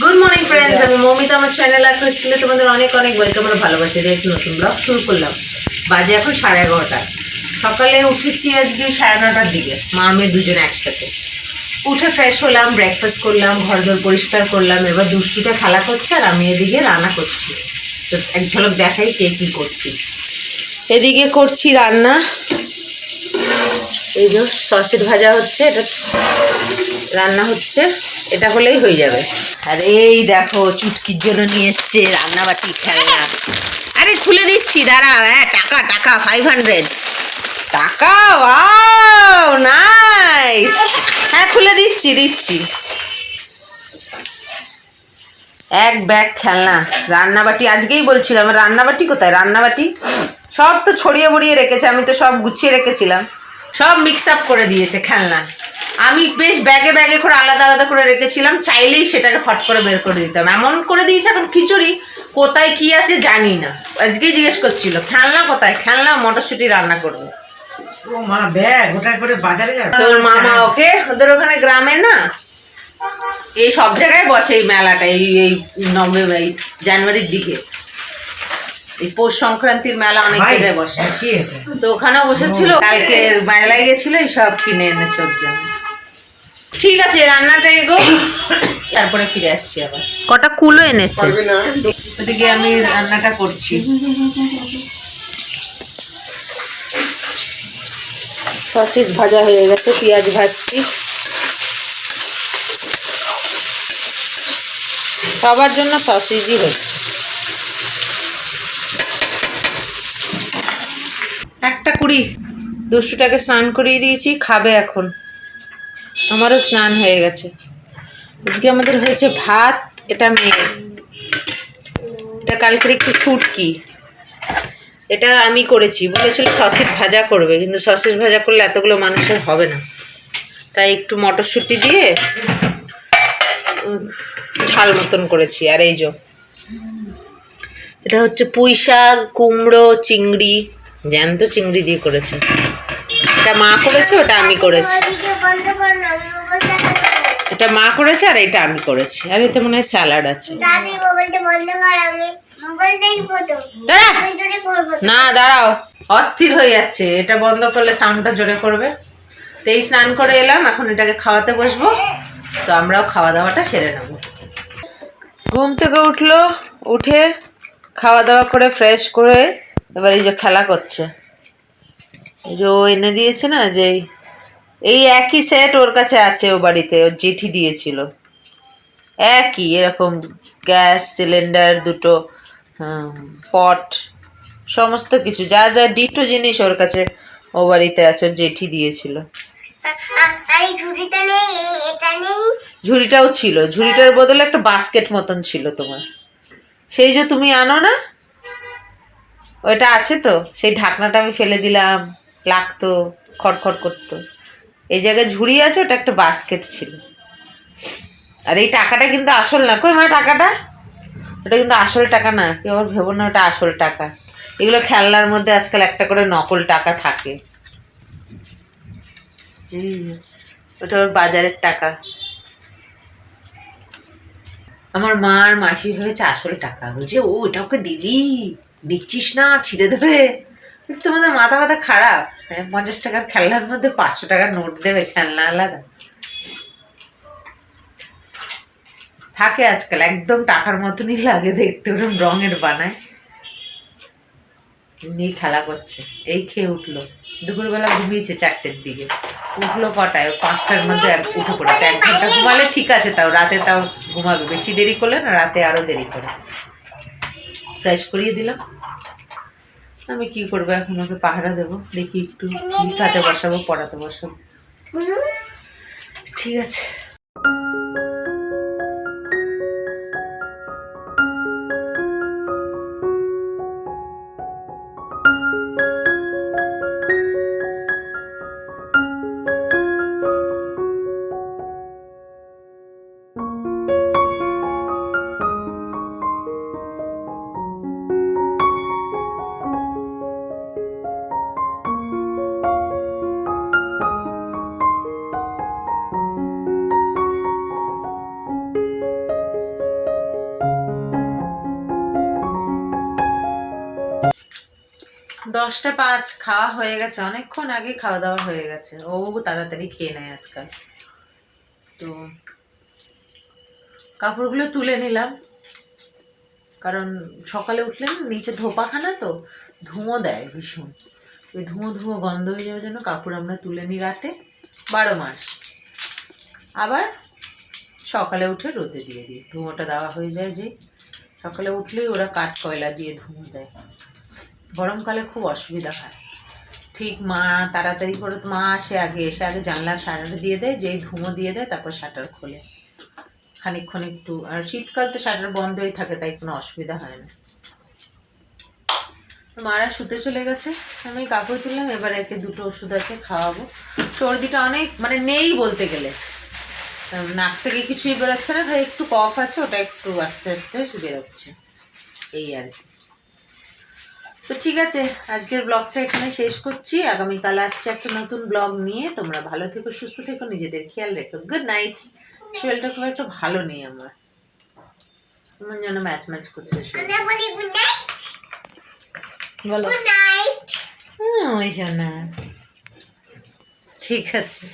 Good morning friends আমি মৌমিতা, আমার channel একটা স্কুলে তোমাদের অনেক অনেক ওয়েলকাম আর ভালোবাসি একটি নতুন ব্লগ শুরু করলাম। বাজে এখন সাড়ে এগারোটা। সকালে উঠেছি আজকে সাড়ে নটার দিকে। মা, মেয়ে দুজনে একসাথে। উঠে ফ্রেশ হলাম ব্রেকফাস্ট করলাম ঘর দর পরিষ্কার করলাম। এবার দুষ্টুটা খেলা করছে আর আমি এদিকে রান্না করছি। তো এক ঝলক দেখাই কে কী করছি। এদিকে করছি রান্না। এই যে সসের ভাজা হচ্ছে, এটা রান্না হচ্ছে। এটা হলেই হয়ে যাবে। আর এই দেখো, চুটকির জন্য নিয়ে এসছে রান্নাবাটি খেলনা। আরে খুলে দিচ্ছি দাঁড়া হ্যাঁ টাকা টাকা ফাইভ হান্ড্রেড টাকা ওয়াও নাইস হ্যাঁ খুলে দিচ্ছি দিচ্ছি। এক ব্যাগ খেলনা, রান্নাবাটি, আজকেই বলছিলাম, রান্নাবাটি কোথায়? রান্নাবাটি? সব তো ছড়িয়ে বড়িয়ে রেখেছে, আমি তো সব গুছিয়ে রেখেছিলাম। সব মিক্স আপ করে দিয়েছে খেলনা। আমি বেশ ব্যাগে ব্যাগে করে আলাদা আলাদা করে রেখেছিলাম চাইলেই সেটাকে ফট করে বের করে দিতাম এমন করে দিয়েছে এখন খিচুড়ি কোথায় কি আছে জানি না। আজকেই জিজ্ঞেস করছিল খেলনা কোথায়? খেলনা মটরশুঁটি রান্না করব। ও মা ব্যাগ ওটা করে বাজারে যাবে। তোর মামা ওকে? ওদের ওখানে গ্রামে না? এই সব জায়গায় বসে এই মেলাটা এই এই নভেম্বর এই জানুয়ারির দিকে। এই পৌষ সংক্রান্তির মেলা অনেক জায়গায় বসে। তো ওখানেও বসেছিল কালকে মেলায় গেছিল এই সব কিনে এনেছে ওর জন্য। ঠিক আছে রান্নাটা এগো তারপরে ফিরে আসছি আবার। কটা কুলো এনেছে? ওদিকে আমি রান্নাটা করছি। সসেজ ভাজা হয়ে গেছে পেঁয়াজ ভাজছি। সবার জন্য সসেজই হচ্ছে একটা কুড়ি। দুশোটাকে স্নান করিয়ে দিয়েছি খাবে এখন। আমারও স্নান হয়ে গেছে। আজকে আমাদের হয়েছে ভাত, এটা মেয়ে। এটা কালকের একটু ছুটকি এটা আমি করেছি। বলেছিল সসেজ ভাজা করবে, কিন্তু সসেজ ভাজা করলে এতগুলো মানুষের হবে না। তাই একটু মটরশুঁটি দিয়ে ঝাল মতন করেছি। আর এই যে, এটা হচ্ছে পুঁই শাক কুমড়ো, চিংড়ি, জ্যান্ত চিংড়ি দিয়ে করেছে। এটা মা করেছে, ওটা আমি করেছি। এটা মা করেছে আর এটা আমি করেছি। আর এতে মনে হয় স্যালাড আছে। না, দাঁড়াও। অস্থির হয়ে যাচ্ছে। এটা বন্ধ করলে সাউন্ডটা জোরে করবে। তো এই স্নান করে এলাম, এখন এটাকে খাওয়াতে বসবো। তো আমরাও খাওয়া দাওয়াটা সেরে নেব। ঘুম থেকে উঠল, উঠে খাওয়া দাওয়া করে ফ্রেশ করে, এবার এই যে খেলা করছে। যে ও এনে দিয়েছে না যে এই- একই সেট ওর কাছে আছে ও বাড়িতে ওর জেঠি দিয়েছিল। একই এরকম গ্যাস সিলিন্ডার দুটো পট সমস্ত কিছু যা যা ডিটো জিনিস ওর কাছে ও বাড়িতে আছে ওর জেঠি দিয়েছিল। ঝুড়িটাও ছিল ঝুড়িটার বদলে একটা বাস্কেট মতন ছিল তোমার। সেই যে তুমি আনো না ওইটা আছে তো সেই ঢাকনাটা আমি ফেলে দিলাম। লাগতো খটখট করতো। এই জায়গায় ঝুড়ি আছে, ওটা একটা বাস্কেট ছিল। আর এই টাকাটা কিন্তু আসল না। কই মা টাকাটা? ওটা কিন্তু আসল টাকা না। কেউ আবার ভেবো না ওটা আসল টাকা। এগুলো খেলনার মধ্যে আজকাল একটা করে নকল টাকা থাকে। ওটা ওর বাজারের টাকা। আমার মা আর মাসি ভেবেছে আসল টাকা। বলছে, ও, এটা ওকে দিদি। নিচ্ছিস না? ছিঁড়ে দেবে? তোমাদের মাথা মাথা খারাপ। পঞ্চাশ টাকার খেলনার মধ্যে পাঁচশো টাকার নোট দেবে, খেলনা আলাদা। থাকে আজকাল, একদম টাকার মতনই লাগে দেখতে ওরকম রঙের বানায়। নিয়ে খেলা করছে, এই খেয়ে উঠল। দুপুরবেলা ঘুমিয়েছে চারটের দিকে। উঠল কটায়? পাঁচটার মধ্যে এক উঠে পড়েছে। এক ঘণ্টা ঘুমালে ঠিক আছে, তাও রাতে তাও ঘুমাবে। বেশি দেরি করলে না, রাতে আরও দেরি করে। ফ্রেশ করিয়ে দিলাম। আমি কি করব? এখন ওকে পাহারা দেবো। দেখি একটু খাতে বসাবো, পড়াতে বসাবো। ঠিক আছে। দশটা পাঁচ খাওয়া হয়ে গেছে। অনেকক্ষণ আগে খাওয়া দাওয়া হয়ে গেছে। ও তাড়াতাড়ি খেয়ে নেয় আজকাল। তো কাপড়গুলো তুলে নিলাম। কারণ সকালে উঠলে না নিচে ধোপাখানা তো, ধুঁয়ো দেয় ভীষণ। ওই ধুঁয়ো ধুঁয়ো গন্ধ হয়ে যাওয়ার জন্য কাপড় আমরা তুলে নিই রাতে। বারো মাস। আবার সকালে উঠে রোদে দিয়ে দিই। ধুঁয়োটা দেওয়া হয়ে যায় যে, সকালে উঠলেই ওরা কাঠ কয়লা দিয়ে ধুঁয়ো দেয়। গরমকালে খুব অসুবিধা হয়। ঠিক মা, তাড়াতাড়ি করে মা আসে আগে, এসে আগে জানলার শাটার দিয়ে দেয়, যেই ধুঁয়ো দিয়ে দেয়, তারপর শাটার খোলে। খানিকক্ষণ একটু, আর শীতকাল তো শাটার বন্ধই থাকে, তাই কোনো অসুবিধা হয় না। মারা শুতে চলে গেছে। আমি কাপড় তুললাম, এবার একে দুটো ওষুধ আছে, খাওয়াবো। সর্দিটা অনেক মানে নেই বলতে গেলে। নাক থেকে কিছুই বেরোচ্ছে না, খালি একটু কফ আছে, ওটা একটু আস্তে আস্তে বেরোচ্ছে। এই আর কি। তো ঠিক আছে আজকের ব্লগটা এখানে শেষ করছি। আগামীকাল আসছে একটা নতুন ব্লগ নিয়ে। তোমরা ভালো থেকো সুস্থ থেকো নিজেদের খেয়াল রেখো। গুড নাইট শরীরটা খুব একটা ভালো নেই আমার। কেমন যেন ম্যাচ ম্যাচ করছে আমরা বলি হুম ওই শোনা ঠিক আছে।